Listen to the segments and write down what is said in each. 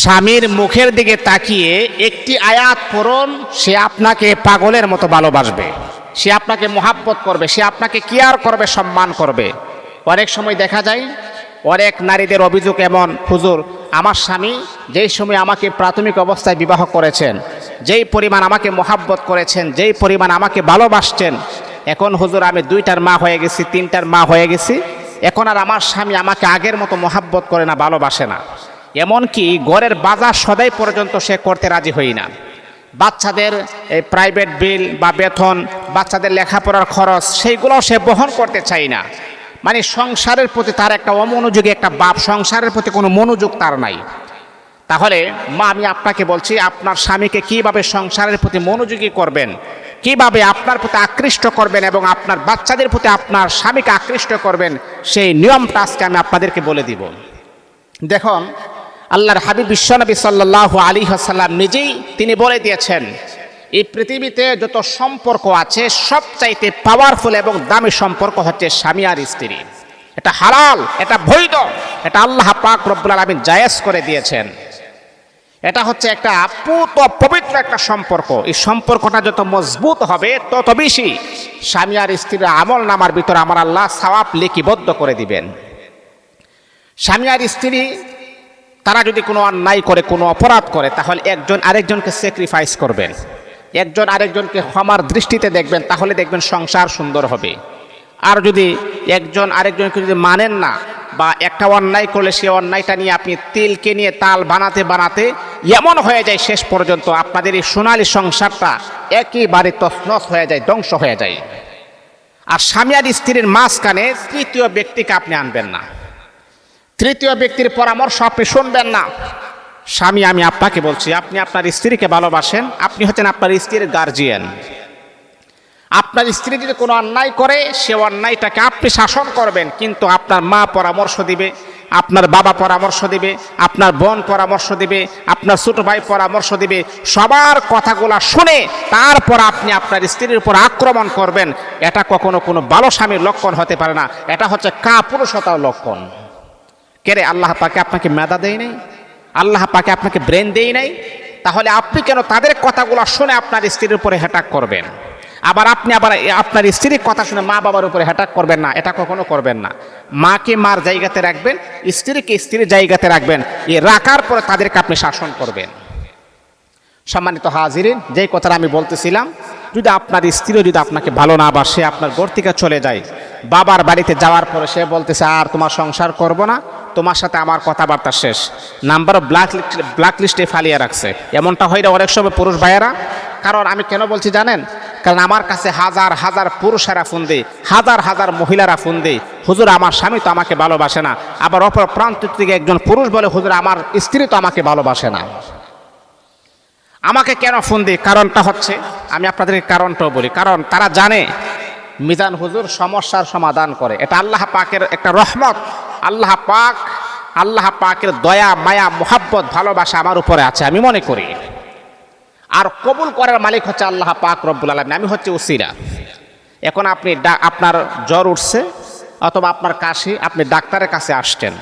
স্বামীর মুখের দিকে তাকিয়ে একটি আয়াত পড়ুন, সে আপনাকে পাগলের মতো ভালোবাসবে। সে আপনাকে মোহাব্বত করবে, সে আপনাকে কেয়ার করবে, সম্মান করবে। অনেক সময় দেখা যায়, অনেক নারীদের অভিযোগ এমন, হুজুর, আমার স্বামী যেই সময় আমাকে প্রাথমিক অবস্থায় বিবাহ করেছেন, যেই পরিমাণ আমাকে মোহাব্বত করেছেন, যেই পরিমাণ আমাকে ভালোবাসছেন এখন হুজুর, আমি দুইটার মা হয়ে গেছি, তিনটার মা হয়ে গেছি, এখন আর আমার স্বামী আমাকে আগের মতো মোহাব্বত করে না, ভালোবাসে না। এমনকি ঘরের বাজার সদাই পর্যন্ত সে করতে রাজি হই না। বাচ্চাদের এই প্রাইভেট বিল বা বেতন, বাচ্চাদের লেখাপড়ার খরচ, সেইগুলোও সে বহন করতে চাই না। মানে সংসারের প্রতি তার একটা অমনোযোগী, একটা বাপ, সংসারের প্রতি কোনো মনোযোগ তার নাই। তাহলে, মা, আমি আপনাকে বলছি, আপনার স্বামীকে কীভাবে সংসারের প্রতি মনোযোগী করবেন? কীভাবে আপনার প্রতি আকৃষ্ট করবেন এবং আপনার বাচ্চাদের প্রতি আপনার স্বামীকে আকৃষ্ট করবেন? সেই নিয়মটা আজকে আমি আপনাদেরকে বলে দিব। দেখুন আল্লাহর হাবিব বিশ্বনবী সাল্লাহ আলী হাসাল্লাম নিজেই তিনি বলে দিয়েছেন, এই পৃথিবীতে যত সম্পর্ক আছে, সবচাইতে পাওয়ারফুল এবং দামি সম্পর্ক হচ্ছে স্বামী আর স্ত্রী। এটা হালাল, এটা বৈধ, এটা আল্লাহ পাক রব্বুল আলমিন জায়েজ করে দিয়েছেন। এটা হচ্ছে একটা পুত পবিত্র একটা সম্পর্ক। এই সম্পর্কটা যত মজবুত হবে, তত বেশি স্বামী আর স্ত্রীর আমল নামার ভিতরে আমার আল্লাহ সওয়াব লিখিবদ্ধ করে দিবেন। স্বামী আর স্ত্রী তারা যদি কোনো অন্যায় করে, কোনো অপরাধ করে, তাহলে একজন আরেকজনকে স্যাক্রিফাইস করবেন। একজন আরেকজনকে ক্ষমার দৃষ্টিতে দেখবেন, তাহলে দেখবেন সংসার সুন্দর হবে। আর যদি একজন আরেকজনকে যদি মানেন না, বা একটা অন্যায় করলে সে অন্যায়টা নিয়ে আপনি তিলকে নিয়ে তাল বানাতে বানাতে এমন হয়ে যায় শেষ পর্যন্ত, আপনাদের এই সোনালি সংসারটা একেবারে তছনছ হয়ে যায়, ধ্বংস হয়ে যায়। আর স্বামী আর স্ত্রীর মাঝখানে তৃতীয় ব্যক্তিকে আপনি আনবেন না। তৃতীয় ব্যক্তির পরামর্শ আপনি শুনবেন না। স্বামী, আমি আপনাকে বলছি, আপনি আপনার স্ত্রীকে ভালোবাসেন, আপনি হচ্ছেন আপনার স্ত্রীর গার্জিয়ান আপনার স্ত্রী যদি কোনো অন্যায় করে, সে অন্যায়টাকে আপনি শাসন করবেন, কিন্তু আপনার মা পরামর্শ দিবে, আপনার বাবা পরামর্শ দিবে, আপনার বোন পরামর্শ দিবে, আপনার ছোট ভাই পরামর্শ দিবে, সবার কথাগুলো শুনে তারপর আপনি আপনার স্ত্রীর উপর আক্রমণ করবেন। এটা কখনো কোনো ভালো স্বামীর লক্ষণ হতে পারে না, এটা হচ্ছে কা পুরুষতার লক্ষণ। কেরে আল্লাহ পাকে আপনাকে মেধা দেয় নাই? আল্লাহ পাকে আপনাকে ব্রেন দেয় নাই? তাহলে আপনি কেন তাদের কথাগুলো শুনে আপনার স্ত্রীর উপরে হ্যাটাক করবেন? আবার আপনি আবার আপনার স্ত্রীর কথা শুনে মা বাবার উপরে হ্যাটাক করবেন না, এটা কখনো করবেন না। মাকে মার জায়গাতে রাখবেন, স্ত্রীকে স্ত্রীর জায়গাতে রাখবেন, এ রাখার পরে তাদেরকে আপনি শাসন করবেন। সম্মানিত হাজিরিন, যেই কথাটা আমি বলতেছিলাম, যদি আপনার স্ত্রীও যদি আপনাকে ভালো না বাসে, আপনার ঘর চলে যায়, বাবার বাড়িতে যাওয়ার পরে সে বলতেছে, আর তোমার সংসার করব না। তোমার সাথে আমার কথাবার্তা শেষ। নাম্বার ব্ল্যাক ব্ল্যাক লিস্টে ফালিয়ে রাখছে। এমনটা হয় না অনেক সময় পুরুষ ভাইয়েরা। কারণ আমি কেন বলছি জানেন? কারণ আমার কাছে হাজার হাজার পুরুষেরা ফোন দেয়, হাজার হাজার মহিলারা ফোন দেয়। হুজুর, আমার স্বামী তো আমাকে ভালোবাসে না। আবার অপর প্রান্ত থেকে একজন পুরুষ বলে, হুজুর, আমার স্ত্রী তো আমাকে ভালোবাসে না। আমাকে কেন ফোন দিই কারণটা হচ্ছে, আমি আপনাদেরকে কারণটাও বলি। কারণ তারা জানে, মিজান হুজুর সমস্যার সমাধান করে। এটা আল্লাহ পাকের একটা রহমত। আল্লাহ পাক, আল্লাহ পাকের দয়া, মায়া, মোহাব্বত, ভালোবাসা আমার উপরে আছে, আমি মনে করি। আর কবুল করার মালিক হচ্ছে আল্লাহ পাক রব্বুল আলমিন, আমি হচ্ছে উসিরা এখন আপনি আপনার জ্বর উঠছে, অথবা আপনার কাশি, আপনি ডাক্তারের কাছে আসছেন।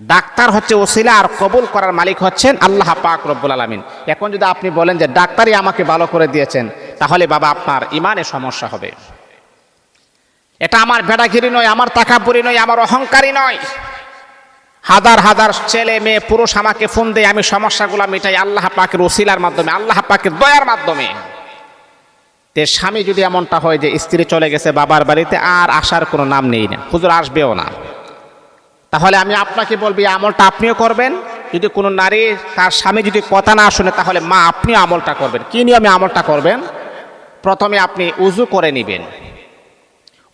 ডাক্তার হচ্ছে ওসিলা, আর কবুল করার মালিক হচ্ছেন আল্লাহ পাক রব্বুল আলমিন। এখন যদি আপনি বলেন যে, ডাক্তারই আমাকে ভালো করে দিয়েছেন, তাহলে বাবা, আপনার ইমানে সমস্যা হবে। এটা আমার বেড়াগিরি নয়, আমার তাকাপুরি নয়, আমার অহংকারী নয়। হাজার হাজার ছেলে, মেয়ে, পুরুষ আমাকে ফোন দেয়, আমি সমস্যাগুলো মিটাই আল্লাহ পাকের ওসিলার মাধ্যমে, আল্লাহ পাকের দয়ার মাধ্যমে। তে স্বামী যদি এমনটা হয় যে স্ত্রী চলে গেছে বাবার বাড়িতে, আর আসার কোনো নাম নেই না, হুজুর আসবেও না। তাহলে আমি আপনাকে বলব আমলটা আপনিও করবেন, যদি কোনো নারী তার স্বামী যদি কথা না শুনে, তাহলে মা আপনিও আমলটা করবেন। কী নিয়মে আমলটা করবেন? প্রথমে আপনি উজু করে নেবেন।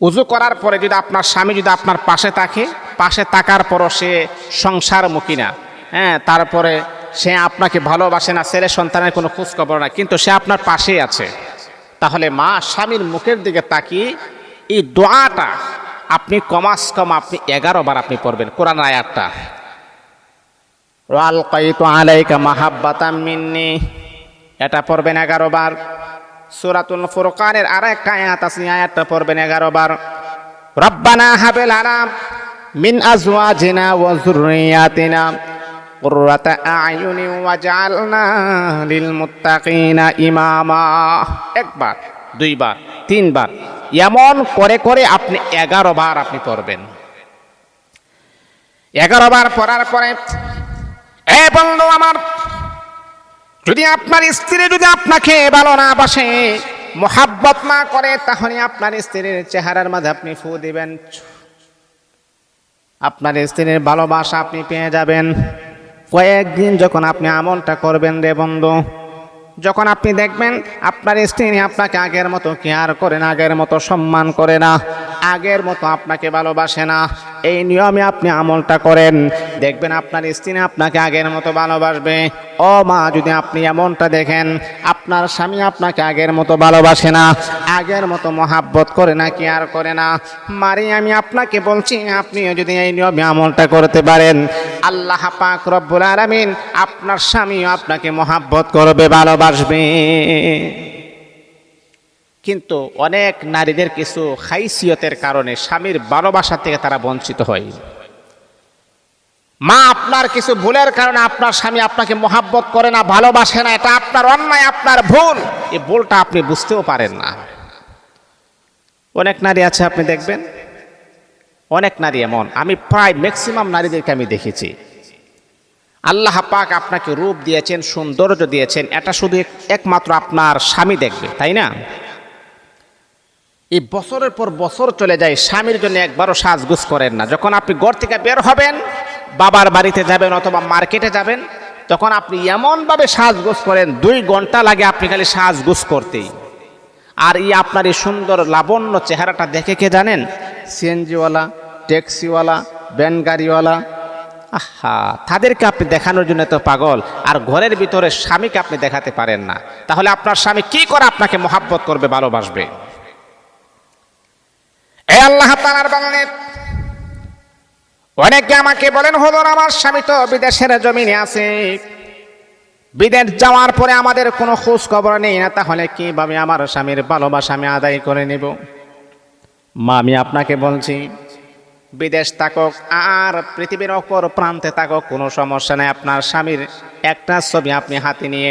উজু করার পরে যদি আপনার স্বামী যদি আপনার পাশে থাকে, পাশে থাকার পরও সে সংসারমুখী না। হ্যাঁ তারপরে সে আপনাকে ভালোবাসে না, ছেলে সন্তানের কোনো খোঁজখবর না, কিন্তু সে আপনার পাশেই আছে। তাহলে মা স্বামীর মুখের দিকে তাকিয়ে এই দোয়াটা আপনি কমাস কম আপনি এগারো বার আপনি পড়বেন, কোরআন আয়াতটা। আলাইকা মাহাব্বাতাম মিন্নি, এটা পড়বেন এগারো বার। সূরাতুল ফুরকানের আর একটা আয়াত আছে এই আয়াতটা পড়বেন এগারো বার রব্বানা হাবে লানা মিন আজওয়াজিনা ওয়া যুররিয়াতিনা قرة أعين وجعلنا للمتقين إماما একবার দুইবার তিনবার এমন করে করে আপনি এগারো বার আপনি পড়বেন এগারো বার পড়ার পরে এ বন্ধু আমার যদি আপনার স্ত্রী যদি আপনাকে ভালো না বাসে, মোহাব্বত না করে, তাহলে আপনার স্ত্রীর চেহারার মাঝে আপনি ফু দিবেন। আপনার স্ত্রীর ভালোবাসা আপনি পেয়ে যাবেন। কয়েকদিন যখন আপনি আমলটা করবেন রে বন্ধু, যখন আপনি দেখবেন আপনার স্ত্রী আপনাকে আগের মতো কেয়ার করে না, আগের মতো সম্মান করে না আগের মতো আপনাকে ভালোবাসে না। এই নিয়মে আপনি আমলটা করেন। দেখবেন আপনার স্ত্রী আপনাকে আগের মতো ভালোবাসবে। ও মা, যদি আপনি এমনটা দেখেন, আপনার স্বামী আপনাকে আগের মতো ভালোবাসে না। আগের মতো মহাব্বত করে না কি আর করে না। মারি, আমি আপনাকে বলছি, আপনিও যদি এই নিয়মে আমলটা করতে পারেন। আল্লাহ পাক রব্বুল আলামিন আপনার স্বামীও আপনাকে মহাব্বত করবে, ভালোবাসবে। কিন্তু অনেক নারীদের কিছু খাইসিয়তের কারণে স্বামীর ভালোবাসা থেকে তারা বঞ্চিত হয়। মা আপনার কিছু ভুলের কারণে আপনার স্বামী আপনাকে মহাব্বত করে না, ভালোবাসে না, এটা আপনার অন্যায়, আপনার ভুল। এই ভুলটা আপনি বুঝতেও পারেন না। অনেক নারী আছে, আপনি দেখবেন? অনেক নারী এমন। আমি প্রায় ম্যাক্সিমাম নারীদেরকে আমি দেখেছি। আল্লাহ পাক আপনাকে রূপ দিয়েছেন, সৌন্দর্য দিয়েছেন, এটা শুধু একমাত্র আপনার স্বামী দেখবে, তাই না? এই বছরের পর বছর চলে যায়, স্বামীর জন্য একবারও সাজগুজ করেন না। যখন আপনি ঘর থেকে বের হবেন, বাবার বাড়িতে যাবেন অথবা মার্কেটে যাবেন, তখন আপনি এমনভাবে সাজগোজ করেন, দুই ঘণ্টা লাগে আপনি খালি সাজগোজ করতেই। আর এই আপনার এই সুন্দর লাবণ্য চেহারাটা দেখে কে জানেন? সিএনজিওয়ালা, ট্যাক্সিওয়ালা, ভ্যান গাড়িওয়ালা। আহা, তাদেরকে আপনি দেখানোর জন্য তো পাগল। আর ঘরের ভিতরে স্বামীকে আপনি দেখাতে পারেন না। তাহলে আপনার স্বামী কি করে আপনাকে মহাব্বত করবে, ভালোবাসবে? আল্লাহ তালার বাগানে অনেকে আমাকে বলেন হলোর আমার স্বামী তো বিদেশের জমিনে আছে। বিদেশ যাওয়ার পরে আমাদের কোনো খোঁজ খবর নেই না, তাহলে কীভাবে আমার স্বামীর ভালোবাসা আমি আদায় করে নেব? মা, আমি আপনাকে বলছি, বিদেশ থাকুক, আর পৃথিবীর অপর প্রান্তে থাকুক, কোনো সমস্যা নেই। আপনার স্বামীর একটা ছবি আপনি হাতে নিয়ে,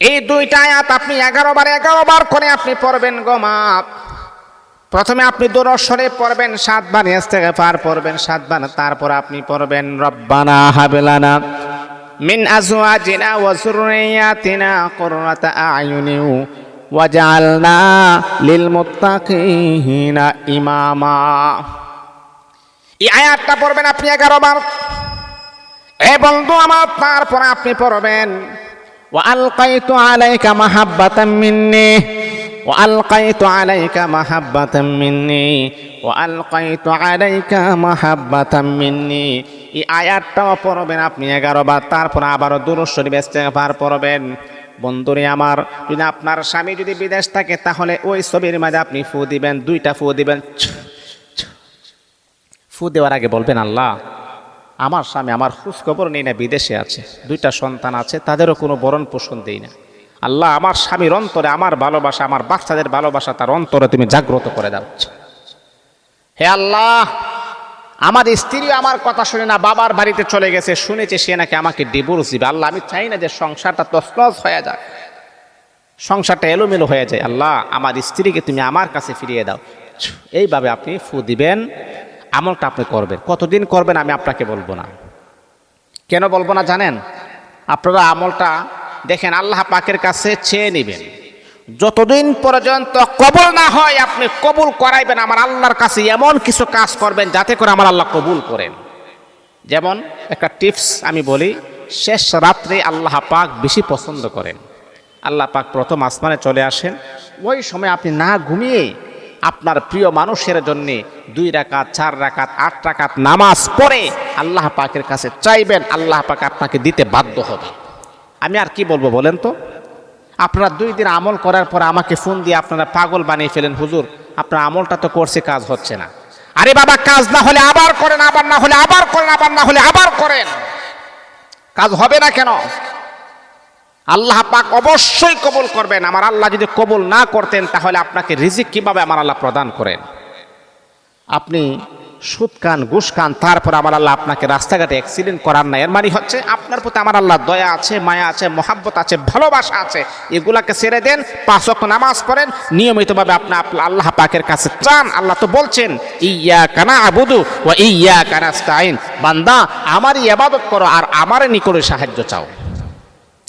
এই দুইটা আয়াত আপনি এগারো বার এগারো বার করে আপনি পড়বেন গো মা। প্রথমে আপনি দোরস্বরে পড়বেন, সাতবার ইস্তেগফার পড়বেন, সাতবার, তারপর আপনি পড়বেন, রব্বানা হাবিলানা মিন আজওয়াজিনা ওয়া যুররিয়াতিনা কুররাতা আয়ুনি ওয়াজআলনা লিল মুত্তাকিনা ইমামা। এই আয়াতটা পড়বেন আপনি 11 বার। এ বন্ধু আমার, তারপর আপনি পড়বেন, ওয়া আলকাইতু আলাইকা মাহাব্বাতাম মিন্নী وألقيت عليك محبة مني وألقيت عليك محبة مني এই আয়াতটাও পড়বেন আপনি এগারো বার তারপর আবারও দুরুশ্বরী বেসতে পার পড়বেন বন্ধুরে আমার যদি আপনার স্বামী যদি বিদেশ থাকে তাহলে ওই ছবির মাঝে আপনি ফু দিবেন দুইটা ফু দিবেন ফু দেওয়ার আগে বলবেন আল্লাহ আমার স্বামী আমার খোঁজ খবর নেই না বিদেশে আছে দুইটা সন্তান আছে তাদেরও কোনো বরণ পোষণ দেই না আল্লাহ আমার স্বামীর অন্তরে আমার ভালোবাসা, আমার বাচ্চাদের ভালোবাসা তার অন্তরে তুমি জাগ্রত করে দাও। হে আল্লাহ, আমার স্ত্রী আমার কথা শুনে না, বাবার বাড়িতে চলে গেছে, শুনেছে সে নাকি আমাকে ডিভোর্স দিবে। আল্লাহ, আমি চাই না যে সংসারটা তসনস হয়ে যায় সংসারটা এলোমেলো হয়ে যায়। আল্লাহ, আমার স্ত্রীকে তুমি আমার কাছে ফিরিয়ে দাও। এইভাবে আপনি ফু দিবেন, আমলটা আপনি করবেন। কতদিন করবেন আমি আপনাকে বলব না। কেন বলব না জানেন? আপনারা আমলটা দেখেন আল্লাহ পাকের কাছে চেয়ে নেবেন। যতদিন পর্যন্ত কবুল না হয়, আপনি কবুল করাইবেন, আমার আল্লাহর কাছে এমন কিছু কাজ করবেন যাতে করে আমার আল্লাহ কবুল করেন। যেমন একটা টিপস আমি বলি, শেষ রাত্রে আল্লাহ পাক বেশি পছন্দ করেন। আল্লাহ পাক প্রথম আসমানে চলে আসেন, ওই সময় আপনি না ঘুমিয়ে আপনার প্রিয় মানুষের জন্যে দুই রাকাত, চার রাকাত, আট রাকাত নামাজ পড়ে আল্লাহ পাকের কাছে চাইবেন, আল্লাহ পাক আপনাকে দিতে বাধ্য হবে। আমি আর কি বলব বলেন তো? আপনারা দুই দিন আমল করার পর আমাকে ফোন দিয়ে আপনারা পাগল বানিয়ে ফেলেন, হুজুর। আপনার আমলটা তো করছে, কাজ হচ্ছে না। আরে বাবা, কাজ না হলে আবার করেন, আবার না হলে আবার করেন, আবার না হলে আবার করেন। কাজ হবে না কেন? আল্লাহ পাক অবশ্যই কবুল করবেন। আমার আল্লাহ যদি কবুল না করতেন, তাহলে আপনাকে রিজিক কীভাবে আমার আল্লাহ প্রদান করেন? আপনি সুদ খান, ঘুষ খান, তারপর আমার আল্লাহ আপনাকে রাস্তাঘাটে অ্যাক্সিডেন্ট করার না এর মানে হচ্ছে আপনার প্রতি আমার আল্লাহ দয়া আছে, মায়া আছে, মহাব্বত আছে, ভালোবাসা আছে। এগুলাকে ছেড়ে দেন, পাঁচ ওয়াক্ত নামাজ পড়েন। নিয়মিতভাবে আপনি আল্লাহ পাকের কাছে চান। আল্লাহ তো বলছেন ইয়া কানা আবুদু ও ইয়া কানা স্টাইন বান্দা, আমারই ইবাদত করো আর আমার নিকটে সাহায্য চাও।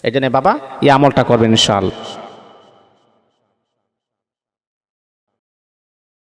এই জন্য বাবা, এই আমলটা করবেন ইনশাআল্লাহ।